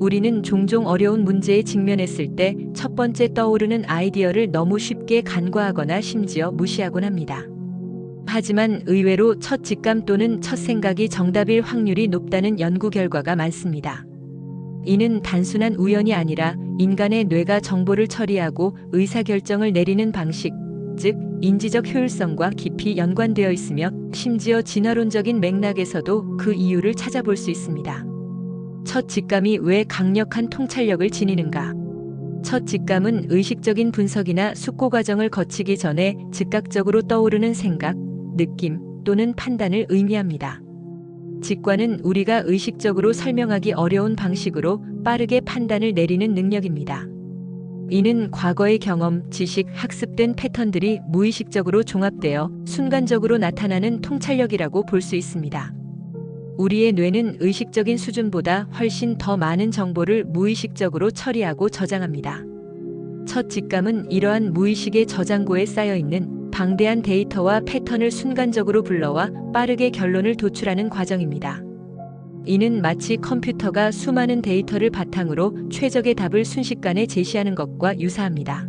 우리는 종종 어려운 문제에 직면했을 때 첫 번째 떠오르는 아이디어를 너무 쉽게 간과하거나 심지어 무시하곤 합니다. 하지만 의외로 첫 직감 또는 첫 생각이 정답일 확률이 높다는 연구 결과가 많습니다. 이는 단순한 우연이 아니라 인간의 뇌가 정보를 처리하고 의사결정을 내리는 방식, 즉, 인지적 효율성과 깊이 연관되어 있으며 심지어 진화론적인 맥락에서도 그 이유를 찾아볼 수 있습니다. 첫 직감이 왜 강력한 통찰력을 지니는가? 첫 직감은 의식적인 분석이나 숙고 과정을 거치기 전에 즉각적으로 떠오르는 생각, 느낌 또는 판단을 의미합니다. 직관은 우리가 의식적으로 설명하기 어려운 방식으로 빠르게 판단을 내리는 능력입니다. 이는 과거의 경험, 지식, 학습된 패턴들이 무의식적으로 종합되어 순간적으로 나타나는 통찰력이라고 볼 수 있습니다. 우리의 뇌는 의식적인 수준보다 훨씬 더 많은 정보를 무의식적으로 처리하고 저장합니다. 첫 직감은 이러한 무의식의 저장고에 쌓여 있는 방대한 데이터와 패턴을 순간적으로 불러와 빠르게 결론을 도출하는 과정입니다. 이는 마치 컴퓨터가 수많은 데이터를 바탕으로 최적의 답을 순식간에 제시하는 것과 유사합니다.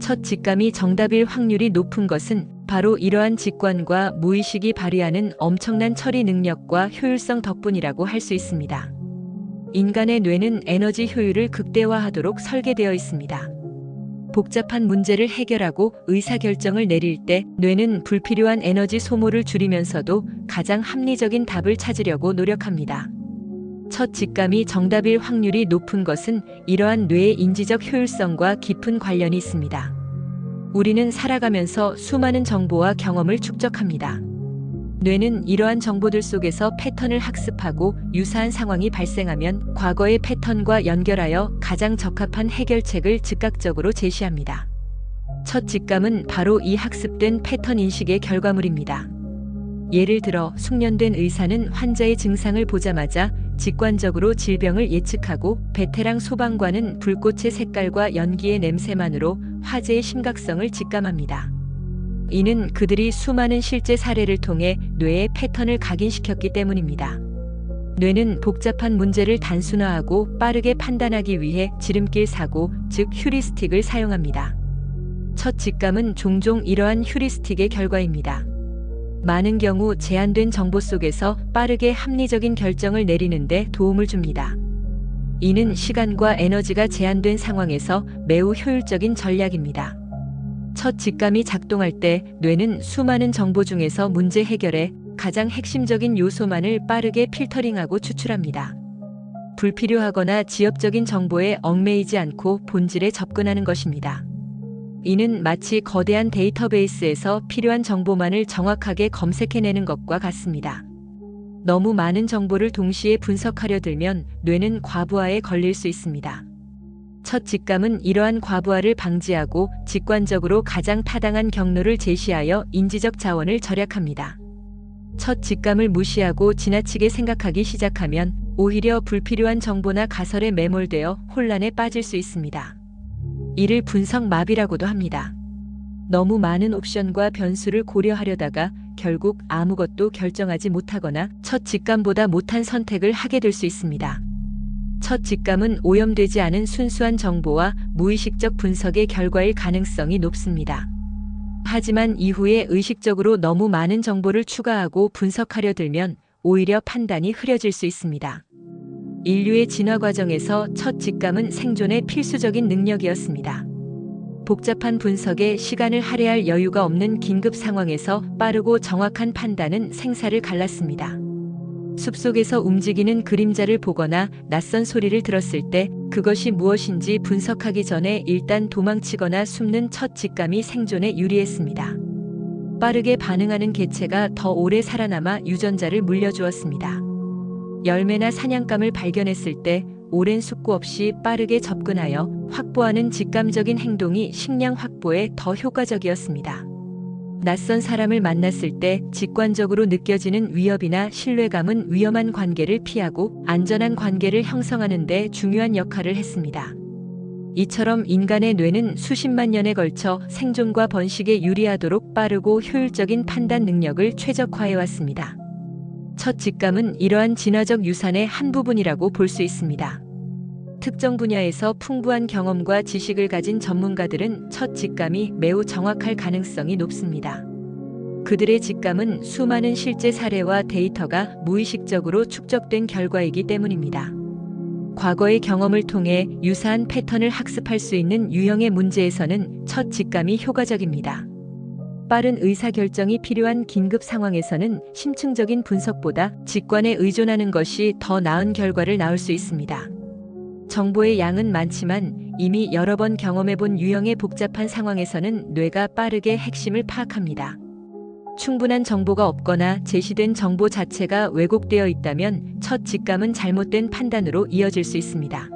첫 직감이 정답일 확률이 높은 것은 바로 이러한 직관과 무의식이 발휘하는 엄청난 처리 능력과 효율성 덕분이라고 할 수 있습니다. 인간의 뇌는 에너지 효율을 극대화하도록 설계되어 있습니다. 복잡한 문제를 해결하고 의사결정을 내릴 때 뇌는 불필요한 에너지 소모를 줄이면서도 가장 합리적인 답을 찾으려고 노력합니다. 첫 직감이 정답일 확률이 높은 것은 이러한 뇌의 인지적 효율성과 깊은 관련이 있습니다. 우리는 살아가면서 수많은 정보와 경험을 축적합니다. 뇌는 이러한 정보들 속에서 패턴을 학습하고 유사한 상황이 발생하면 과거의 패턴과 연결하여 가장 적합한 해결책을 즉각적으로 제시합니다. 첫 직감은 바로 이 학습된 패턴 인식의 결과물입니다. 예를 들어 숙련된 의사는 환자의 증상을 보자마자 직관적으로 질병을 예측하고 베테랑 소방관은 불꽃의 색깔과 연기의 냄새만으로 화재의 심각성을 직감합니다. 이는 그들이 수많은 실제 사례를 통해 뇌의 패턴을 각인시켰기 때문입니다. 뇌는 복잡한 문제를 단순화하고 빠르게 판단하기 위해 지름길 사고, 즉 휴리스틱을 사용합니다. 첫 직감은 종종 이러한 휴리스틱의 결과입니다. 많은 경우 제한된 정보 속에서 빠르게 합리적인 결정을 내리는데 도움을 줍니다. 이는 시간과 에너지가 제한된 상황에서 매우 효율적인 전략입니다. 첫 직감이 작동할 때 뇌는 수많은 정보 중에서 문제 해결에 가장 핵심적인 요소만을 빠르게 필터링하고 추출합니다. 불필요하거나 지엽적인 정보에 얽매이지 않고 본질에 접근하는 것입니다. 이는 마치 거대한 데이터베이스에서 필요한 정보만을 정확하게 검색해내는 것과 같습니다. 너무 많은 정보를 동시에 분석하려 들면 뇌는 과부하에 걸릴 수 있습니다. 첫 직감은 이러한 과부하를 방지하고 직관적으로 가장 타당한 경로를 제시하여 인지적 자원을 절약합니다. 첫 직감을 무시하고 지나치게 생각하기 시작하면 오히려 불필요한 정보나 가설에 매몰되어 혼란에 빠질 수 있습니다. 이를 분석 마비라고도 합니다. 너무 많은 옵션과 변수를 고려하려다가 결국 아무것도 결정하지 못하거나 첫 직감보다 못한 선택을 하게 될 수 있습니다. 첫 직감은 오염되지 않은 순수한 정보와 무의식적 분석의 결과일 가능성이 높습니다. 하지만 이후에 의식적으로 너무 많은 정보를 추가하고 분석하려 들면 오히려 판단이 흐려질 수 있습니다. 인류의 진화 과정에서 첫 직감은 생존의 필수적인 능력이었습니다. 복잡한 분석에 시간을 할애할 여유가 없는 긴급 상황에서 빠르고 정확한 판단은 생사를 갈랐습니다. 숲속에서 움직이는 그림자를 보거나 낯선 소리를 들었을 때 그것이 무엇인지 분석하기 전에 일단 도망치거나 숨는 첫 직감이 생존에 유리했습니다. 빠르게 반응하는 개체가 더 오래 살아남아 유전자를 물려주었습니다. 열매나 사냥감을 발견했을 때 오랜 숙고 없이 빠르게 접근하여 확보하는 직감적인 행동이 식량 확보에 더 효과적이었습니다. 낯선 사람을 만났을 때 직관적으로 느껴지는 위협이나 신뢰감은 위험한 관계를 피하고 안전한 관계를 형성하는 데 중요한 역할을 했습니다. 이처럼 인간의 뇌는 수십만 년에 걸쳐 생존과 번식에 유리하도록 빠르고 효율적인 판단 능력을 최적화해 왔습니다. 첫 직감은 이러한 진화적 유산의 한 부분이라고 볼 수 있습니다. 특정 분야에서 풍부한 경험과 지식을 가진 전문가들은 첫 직감이 매우 정확할 가능성이 높습니다. 그들의 직감은 수많은 실제 사례와 데이터가 무의식적으로 축적된 결과이기 때문입니다. 과거의 경험을 통해 유사한 패턴을 학습할 수 있는 유형의 문제에서는 첫 직감이 효과적입니다. 빠른 의사결정이 필요한 긴급 상황에서는 심층적인 분석보다 직관에 의존하는 것이 더 나은 결과를 낳을 수 있습니다. 정보의 양은 많지만 이미 여러 번 경험해본 유형의 복잡한 상황에서는 뇌가 빠르게 핵심을 파악합니다. 충분한 정보가 없거나 제시된 정보 자체가 왜곡되어 있다면 첫 직감은 잘못된 판단으로 이어질 수 있습니다.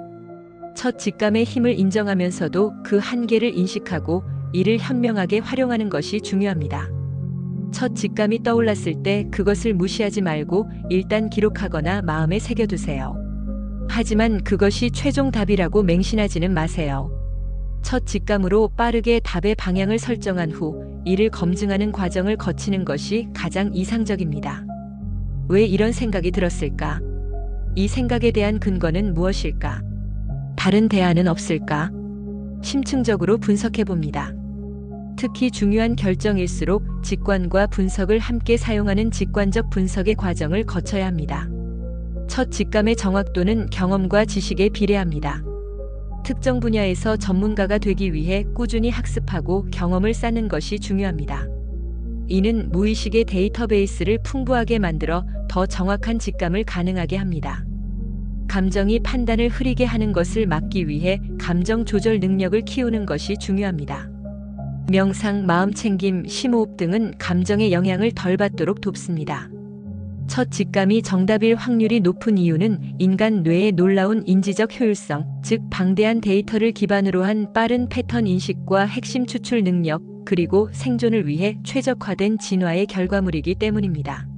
첫 직감의 힘을 인정하면서도 그 한계를 인식하고 이를 현명하게 활용하는 것이 중요합니다. 첫 직감이 떠올랐을 때 그것을 무시하지 말고 일단 기록하거나 마음에 새겨두세요. 하지만 그것이 최종 답이라고 맹신하지는 마세요. 첫 직감으로 빠르게 답의 방향을 설정한 후 이를 검증하는 과정을 거치는 것이 가장 이상적입니다. 왜 이런 생각이 들었을까? 이 생각에 대한 근거는 무엇일까? 다른 대안은 없을까? 심층적으로 분석해 봅니다. 특히 중요한 결정일수록 직관과 분석을 함께 사용하는 직관적 분석의 과정을 거쳐야 합니다. 첫 직감의 정확도는 경험과 지식에 비례합니다. 특정 분야에서 전문가가 되기 위해 꾸준히 학습하고 경험을 쌓는 것이 중요합니다. 이는 무의식의 데이터베이스를 풍부하게 만들어 더 정확한 직감을 가능하게 합니다. 감정이 판단을 흐리게 하는 것을 막기 위해 감정 조절 능력을 키우는 것이 중요합니다. 명상, 마음 챙김, 심호흡 등은 감정의 영향을 덜 받도록 돕습니다. 첫 직감이 정답일 확률이 높은 이유는 인간 뇌의 놀라운 인지적 효율성, 즉 방대한 데이터를 기반으로 한 빠른 패턴 인식과 핵심 추출 능력, 그리고 생존을 위해 최적화된 진화의 결과물이기 때문입니다.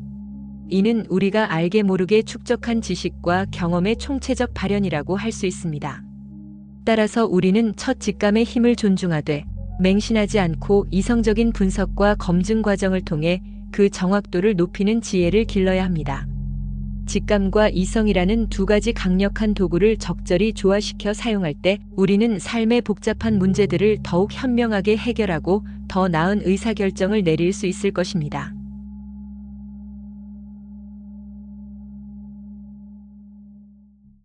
이는 우리가 알게 모르게 축적한 지식과 경험의 총체적 발현이라고 할 수 있습니다. 따라서 우리는 첫 직감의 힘을 존중하되 맹신하지 않고 이성적인 분석과 검증 과정을 통해 그 정확도를 높이는 지혜를 길러야 합니다. 직감과 이성이라는 두 가지 강력한 도구를 적절히 조화시켜 사용할 때 우리는 삶의 복잡한 문제들을 더욱 현명하게 해결하고 더 나은 의사결정을 내릴 수 있을 것입니다.